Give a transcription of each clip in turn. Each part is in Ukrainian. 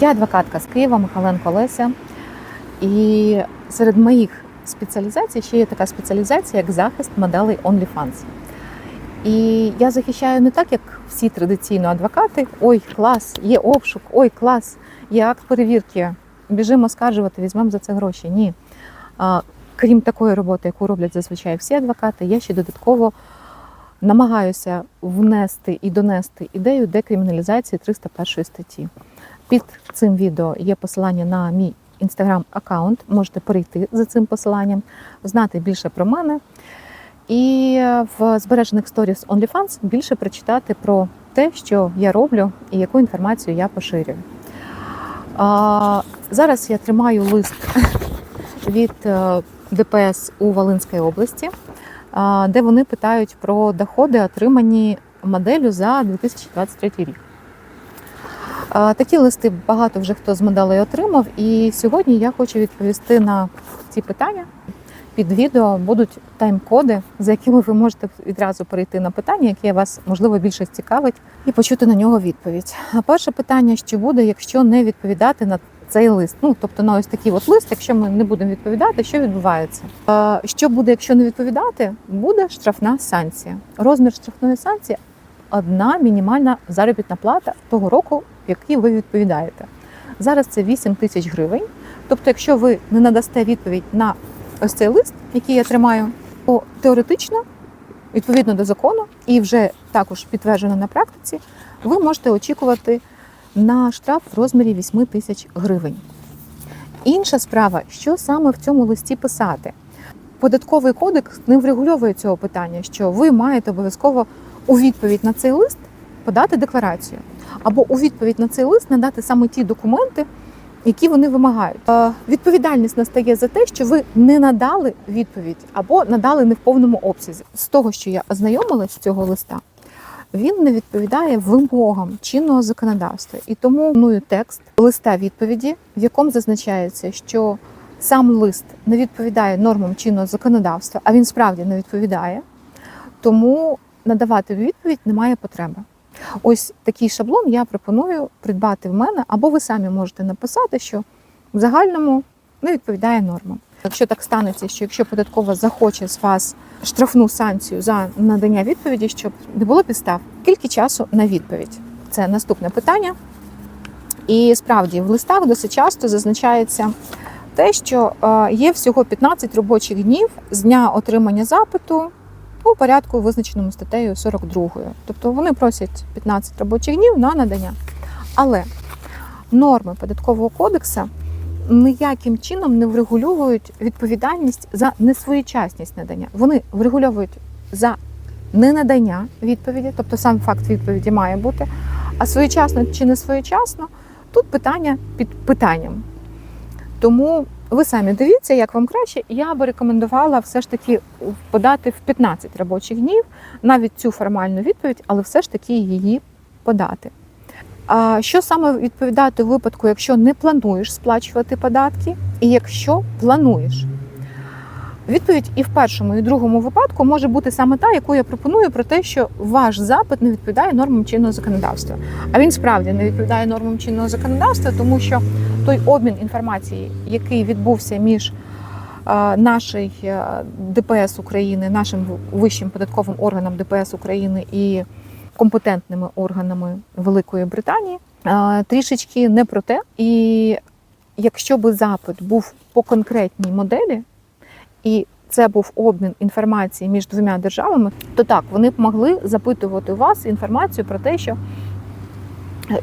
Я адвокатка з Києва, Михайленко Леся. І серед моїх спеціалізацій ще є така спеціалізація, як захист моделей OnlyFans. І я захищаю не так, як всі традиційно адвокати. Ой, клас, є обшук, ой, клас, є акт перевірки. Біжимо скаржувати, візьмемо за це гроші. Ні. Крім такої роботи, яку роблять зазвичай всі адвокати, я ще додатково намагаюся внести і донести ідею декриміналізації 301 статті. Під цим відео є посилання на мій інстаграм-аккаунт. Можете перейти за цим посиланням, знати більше про мене. І в збережених сторіс OnlyFans більше прочитати про те, що я роблю і яку інформацію я поширюю. А, зараз я тримаю лист від е, ДПС у Волинській області, де вони питають про доходи, отримані моделлю за 2023 рік. Такі листи багато вже хто з моделей отримав, і сьогодні я хочу відповісти на ці питання. Під відео будуть тайм-коди, за якими ви можете відразу перейти на питання, яке вас можливо більше цікавить, і почути на нього відповідь. А перше питання: що буде, якщо не відповідати на цей лист? Ну тобто на ось такий от лист, якщо ми не будемо відповідати, що відбувається? Що буде, якщо не відповідати? Буде штрафна санкція. Розмір штрафної санкції одна мінімальна заробітна плата того року, який ви відповідаєте. Зараз це 8 тисяч гривень. Тобто, якщо ви не надасте відповідь на ось цей лист, який я тримаю, то теоретично, відповідно до закону, і вже також підтверджено на практиці, ви можете очікувати на штраф в розмірі 8 тисяч гривень. Інша справа, що саме в цьому листі писати. Податковий кодекс не врегульовує цього питання, що ви маєте обов'язково у відповідь на цей лист подати декларацію, або у відповідь на цей лист надати саме ті документи, які вони вимагають. Е, Відповідальність настає за те, що ви не надали відповідь або надали не в повному обсязі. З того, що я ознайомилась з цього листа, він не відповідає вимогам чинного законодавства. І тому пропоную текст листа відповіді, в якому зазначається, що сам лист не відповідає нормам чинного законодавства, а він справді не відповідає. Тому надавати відповідь немає потреби. Ось такий шаблон я пропоную придбати в мене, або ви самі можете написати, що в загальному не відповідає нормам. Якщо так станеться, що якщо податкова захоче з вас штрафну санкцію за надання відповіді, щоб не було підстав, скільки часу на відповідь? Це наступне питання. І справді в листах досить часто зазначається те, що е, є всього 15 робочих днів з дня отримання запиту у порядку, визначеному статтею 42. Тобто вони просять 15 робочих днів на надання. Але норми податкового кодексу ніяким чином не врегульовують відповідальність за несвоєчасність надання. Вони врегульовують за ненадання відповіді, тобто сам факт відповіді має бути. А своєчасно чи не своєчасно тут питання під питанням. Тому ви самі дивіться, як вам краще. Я би рекомендувала все ж таки подати в 15 робочих днів навіть цю формальну відповідь, але все ж таки її подати. А що саме відповідати у випадку, якщо не плануєш сплачувати податки, і якщо плануєш? Відповідь і в першому, і в другому випадку може бути саме та, яку я пропоную, про те, що ваш запит не відповідає нормам чинного законодавства. А він справді не відповідає нормам чинного законодавства, тому що той обмін інформації, який відбувся між е, нашою ДПС України, нашим вищим податковим органом ДПС України і компетентними органами Великої Британії, е, трішечки не про те. І якщо би запит був по конкретній моделі, і це був обмін інформації між двома державами, то так вони б могли запитувати у вас інформацію про те, що е,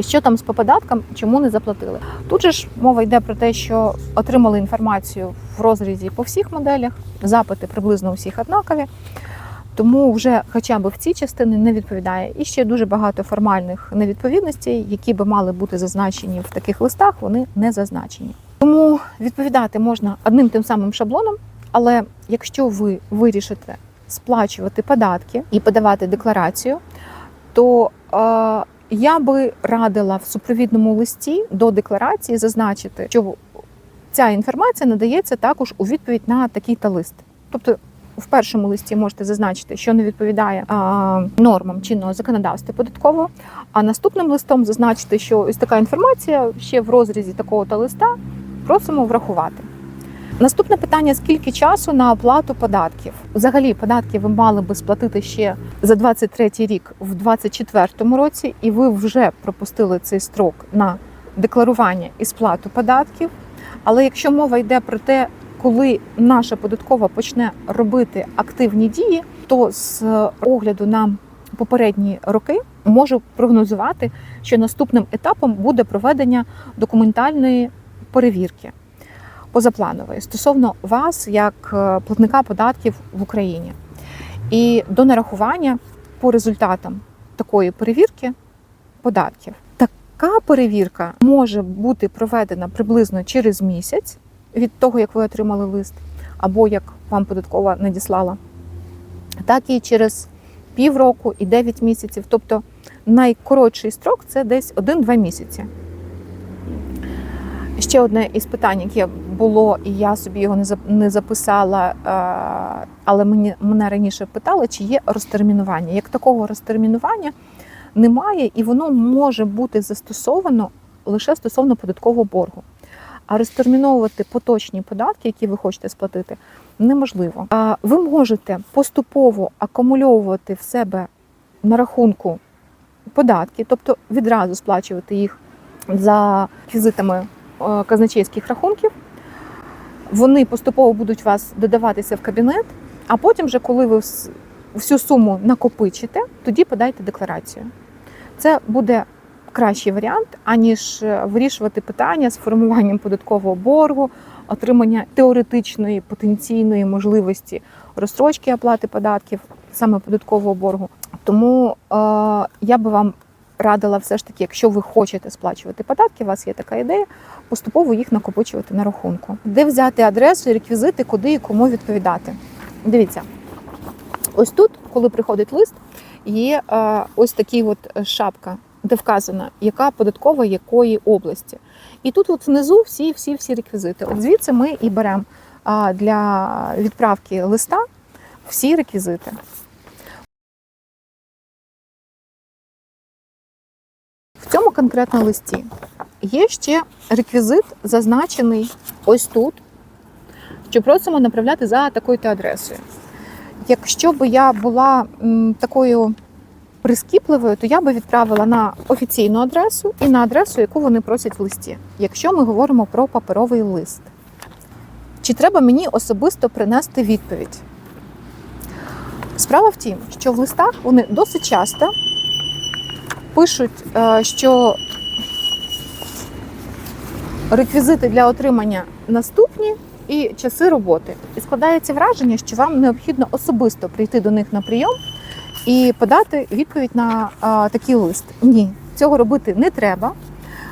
що там з по податкам, чому не заплатили. Тут же ж мова йде про те, що отримали інформацію в розрізі по всіх моделях, запити приблизно у всіх однакові. Тому вже хоча б в цій частині не відповідає. І ще дуже багато формальних невідповідностей, які би мали бути зазначені в таких листах, вони не зазначені. Тому відповідати можна одним тим самим шаблоном. Але якщо ви вирішите сплачувати податки і подавати декларацію, то е, я би радила в супровідному листі до декларації зазначити, що ця інформація надається також у відповідь на такий та лист. Тобто в першому листі можете зазначити, що не відповідає а, нормам чинного законодавства податкового. А наступним листом зазначити, що ось така інформація ще в розрізі такого та листа просимо врахувати. Наступне питання: скільки часу на оплату податків? Взагалі, податки ви мали би сплатити ще за 23 рік в 24 році, і ви вже пропустили цей строк на декларування і сплату податків. Але якщо мова йде про те, коли наша податкова почне робити активні дії, то з огляду на попередні роки можу прогнозувати, що наступним етапом буде проведення документальної перевірки позапланової стосовно вас як е, платника податків в Україні. І до нарахування по результатам такої перевірки податків. Така перевірка може бути проведена приблизно через місяць від того, як ви отримали лист, або як вам податкова надіслала, так і через півроку і 9 місяців. Тобто найкоротший строк це десь 1-2 місяці. Ще одне із питань, яке було, і я собі його не зап- не записала, е, але мені мене раніше питали, чи є розтермінування. Як такого розтермінування немає, і воно може бути застосовано лише стосовно податкового боргу. А розтерміновувати поточні податки, які ви хочете сплатити, неможливо. Ви можете поступово акумульовувати в себе на рахунку податки, тобто відразу сплачувати їх за квізитами е, казначейських рахунків. Вони поступово будуть у вас додаватися в кабінет, а потім, вже коли ви всю суму накопичите, тоді подайте декларацію. Це буде кращий варіант, аніж е, вирішувати питання з формуванням податкового боргу, отримання теоретичної потенційної можливості розстрочки оплати податків, саме податкового боргу. Тому е, я би вам радила все ж таки, якщо ви хочете сплачувати податки, у вас є така ідея, поступово їх накопичувати на рахунку. Де взяти адресу реквізити, куди і кому відповідати? Дивіться, ось тут, коли приходить лист, є е, ось такий от е, шапка, де вказано, яка податкова якої області. І тут от внизу всі, всі, реквізити. От звідси ми і беремо для відправки листа всі реквізити. В цьому конкретно листі є ще реквізит, зазначений ось тут, що просимо направляти за такою-то адресою. Якщо б я була такою прискіпливою, то я би відправила на офіційну адресу і на адресу, яку вони просять в листі. Якщо ми говоримо про паперовий лист, чи треба мені особисто принести відповідь? Справа в тім, що в листах вони досить часто пишуть, е, що реквізити для отримання наступні і часи роботи. І складається враження, що вам необхідно особисто прийти до них на прийом і подати відповідь на такий лист. Ні, цього робити не треба.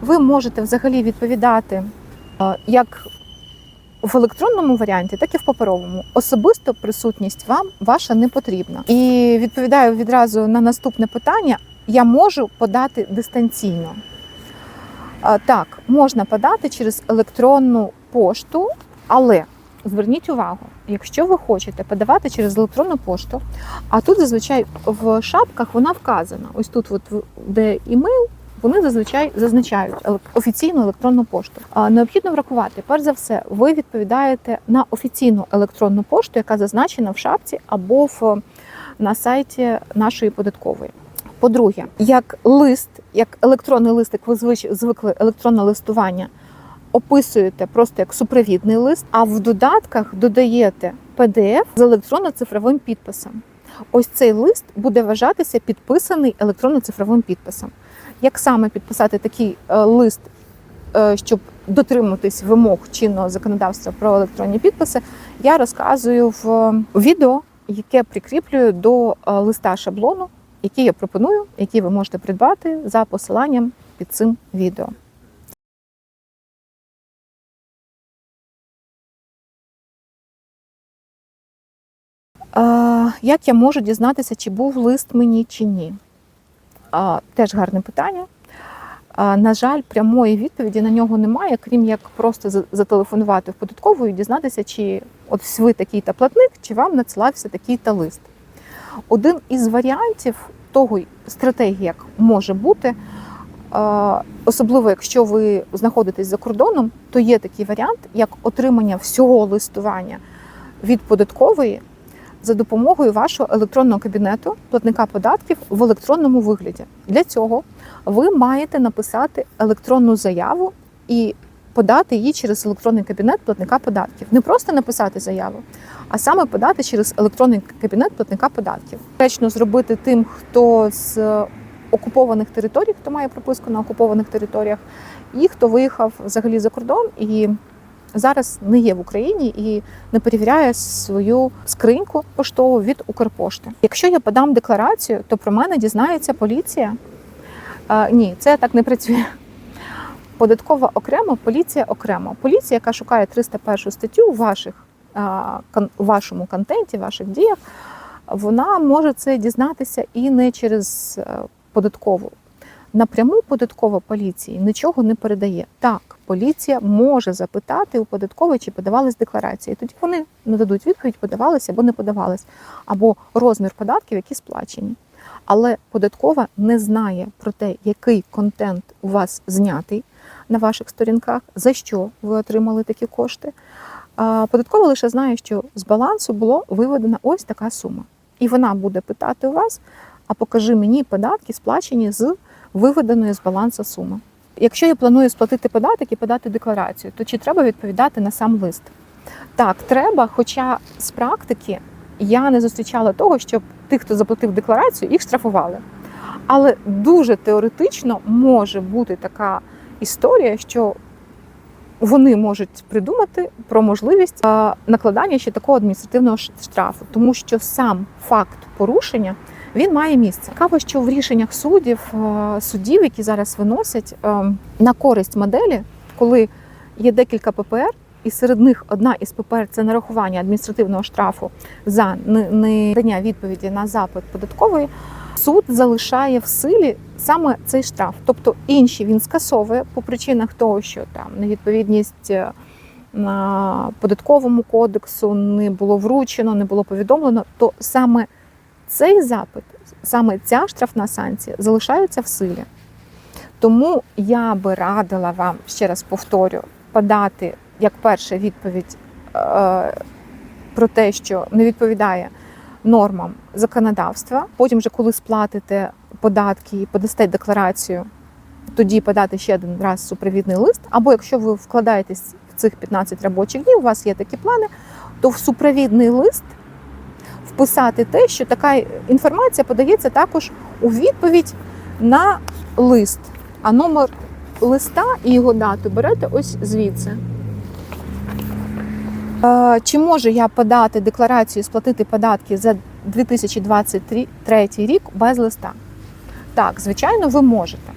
Ви можете взагалі відповідати як в електронному варіанті, так і в паперовому. Особисто присутність вам ваша не потрібна. І відповідаю відразу на наступне питання: я можу подати дистанційно. Так, можна подати через електронну пошту, але зверніть увагу, якщо ви хочете подавати через електронну пошту, а тут зазвичай в шапках вона вказана. Ось тут, от, де імейл, вони зазвичай зазначають офіційну електронну пошту. Необхідно врахувати, перш за все, ви відповідаєте на офіційну електронну пошту, яка зазначена в шапці або в, на сайті нашої податкової. По-друге, як лист, як електронний лист, як ви звич- звикли електронне листування, описуєте просто як супровідний лист, а в додатках додаєте PDF з електронно-цифровим підписом. Ось цей лист буде вважатися підписаний електронно-цифровим підписом. Як саме підписати такий е, лист, е, щоб дотримуватись вимог чинного законодавства про електронні підписи, я розказую в е, відео, яке прикріплюю до листа шаблону, який я пропоную, який ви можете придбати за посиланням під цим відео. Як я можу дізнатися, чи був лист мені чи ні? Теж гарне питання. На жаль, прямої відповіді на нього немає, крім як просто за- зателефонувати в податкову і дізнатися, чи Ось ви такий-то платник, чи вам надсилався такий-то лист. Один із варіантів того стратегії, як може бути, е, особливо якщо ви знаходитесь за кордоном, то є такий варіант, як отримання всього листування від податкової за допомогою вашого електронного кабінету платника податків в електронному вигляді. Для цього ви маєте написати електронну заяву і подати її через електронний кабінет платника податків. Не просто написати заяву, а саме подати через електронний кабінет платника податків. Речно зробити тим, хто з окупованих територій, хто має прописку на окупованих територіях, і хто виїхав взагалі за кордон і зараз не є в Україні і не перевіряє свою скриньку поштову від Укрпошти. Якщо я подам декларацію, то про мене дізнається поліція. А, ні, це так не працює. Податкова окремо, поліція окремо. Поліція, яка шукає 301 статтю у ваших вашому контенті, ваших діях, вона може це дізнатися і не через е, податкову. Напряму податкова поліції нічого не передає. Так, поліція може запитати у податкової, чи подавались декларації. Тоді вони нададуть відповідь, подавалися або не подавались, або розмір податків, які сплачені. Але податкова не знає про те, який контент у вас знятий на ваших сторінках, за що ви отримали такі кошти. А Податкова лише знає, що з балансу було виведена ось така сума. І вона буде питати у вас: а покажи мені податки, сплачені з виведеної з балансу суми. Якщо я планую сплатити податок і подати декларацію, то чи треба відповідати на сам лист? Так, треба, хоча з практики я не зустрічала того, щоб тих, хто заплатив декларацію, їх штрафували. Але дуже теоретично може бути така історія, що вони можуть придумати про можливість накладання ще такого адміністративного штрафу, тому що сам факт порушення він має місце. Цікаво, що в рішеннях суддів, е, суддів, які зараз виносять на користь моделі, коли є декілька ППР, і серед них одна із ППР це нарахування адміністративного штрафу за не- недання відповіді на запит податкової. Суд залишає в силі саме цей штраф, тобто інші він скасовує по причинах того, що там невідповідність е, на податковому кодексу не було вручено, не було повідомлено. То саме цей запит, саме ця штрафна санкція залишається в силі. Тому я би радила вам, ще раз повторю, подати як перша відповідь е, про те, що не відповідає нормам законодавства. Потім, вже коли сплатите податки і подасте декларацію, тоді подати ще один раз супровідний лист. Або якщо ви вкладаєтесь в цих 15 робочих днів, у вас є такі плани, то в супровідний лист вписати те, що така інформація подається також у відповідь на лист. А номер листа і його дату берете ось звідси. Е, Чи можу я подати декларацію сплатити податки за 2023 рік без листа? Так, звичайно, ви можете.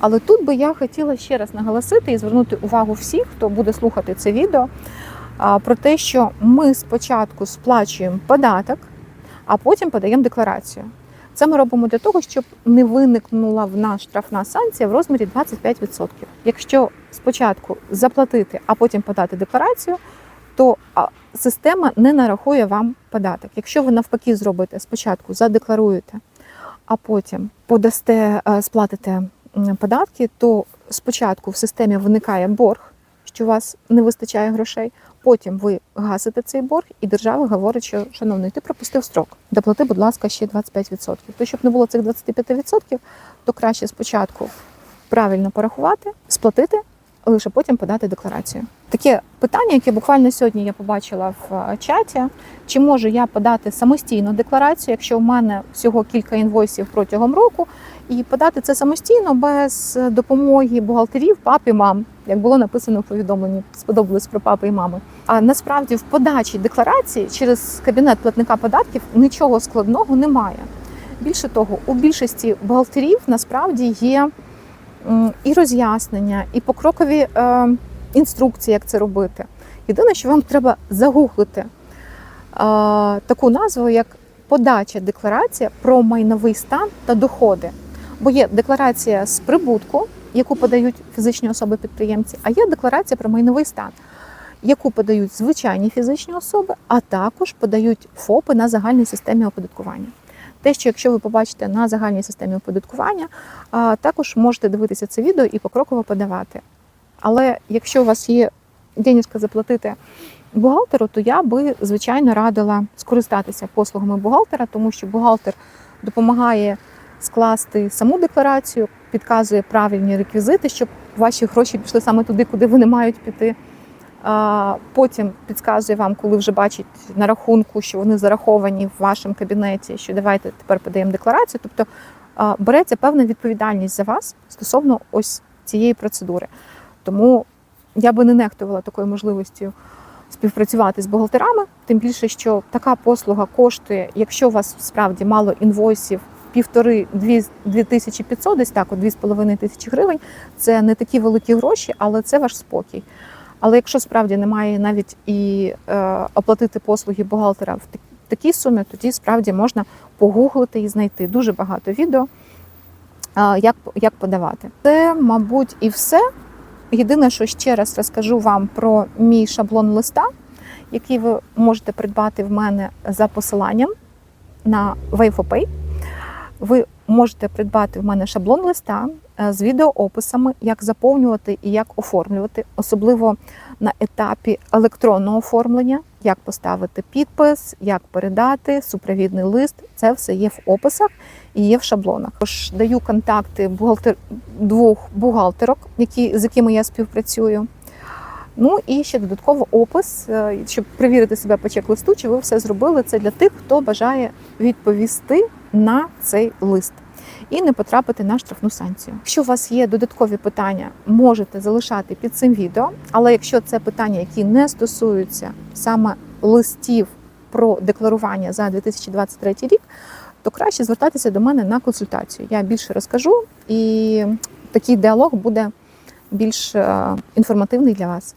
Але тут би я хотіла ще раз наголосити і звернути увагу всіх, хто буде слухати це відео, про те, що ми спочатку сплачуємо податок, а потім подаємо декларацію. Це ми робимо для того, щоб не виникнула в нас штрафна санкція в розмірі 25%. Якщо спочатку заплатити, а потім подати декларацію, то система не нарахує вам податок. Якщо ви навпаки зробите спочатку, задекларуєте, а потім подасте, е, сплатите податки, то спочатку в системі виникає борг, що у вас не вистачає грошей. Потім ви гасите цей борг, і держава говорить, що шановний, ти пропустив строк. Доплати, будь ласка, ще 25%. То щоб не було цих 25%, то краще спочатку правильно порахувати, сплатити, лише потім подати декларацію. Таке питання, яке буквально сьогодні я побачила в е, чаті: чи можу я подати самостійно декларацію, якщо в мене всього кілька інвойсів протягом року, і подати це самостійно без допомоги бухгалтерів, пап і мам, як було написано в повідомленні, сподобалось про папи і мами. А насправді в подачі декларації через кабінет платника податків нічого складного немає. Більше того, у більшості бухгалтерів насправді є і роз'яснення, і покрокові е, інструкції, як це робити. Єдине, що вам треба загуглити таку назву, як подача декларація про майновий стан та доходи. Бо є декларація з прибутку, яку подають фізичні особи-підприємці, а є декларація про майновий стан. яку подають звичайні фізичні особи, а також подають ФОПи на загальній системі оподаткування. Те, що якщо ви побачите на загальній системі оподаткування, також можете дивитися це відео і покроково подавати. Але якщо у вас є денежка заплатити бухгалтеру, то я би звичайно радила скористатися послугами бухгалтера, тому що бухгалтер допомагає скласти саму декларацію, підказує правильні реквізити, щоб ваші гроші пішли саме туди, куди вони мають піти. Потім підказує вам, коли вже бачить на рахунку, що вони зараховані в вашому кабінеті, що давайте тепер подаємо декларацію. Тобто береться певна відповідальність за вас стосовно ось цієї процедури. Тому я би не нехтувала такою можливістю співпрацювати з бухгалтерами, тим більше, що така послуга коштує, якщо у вас справді мало інвойсів, півтори дві тисячі п'ятсот, десь так, дві з половиною тисячі гривень. Це не такі великі гроші, але це ваш спокій. Але якщо справді немає навіть і е, оплатити послуги бухгалтера в такій сумі, тоді справді можна погуглити і знайти дуже багато відео, е, як, як подавати. Це, мабуть, і все. Єдине, що ще раз розкажу вам про мій шаблон листа, який ви можете придбати в мене за посиланням на Wayfopay. Ви можете придбати в мене шаблон листа е, з відеоописами, як заповнювати і як оформлювати, особливо на етапі електронного оформлення, як поставити підпис, як передати супровідний лист. Це все є в описах і є в шаблонах. Тож даю контакти бухгалтер... двох бухгалтерок, які, з якими я співпрацюю. Ну і ще додатково опис, е, щоб перевірити себе по чек-листу, чи ви все зробили. Це для тих, хто бажає відповісти на цей лист і не потрапити на штрафну санкцію. Якщо у вас є додаткові питання, можете залишати під цим відео. Але якщо це питання, які не стосуються саме листів про декларування за 2023 рік, то краще звертатися до мене на консультацію. Я більше розкажу, і такий діалог буде більш е, інформативний для вас.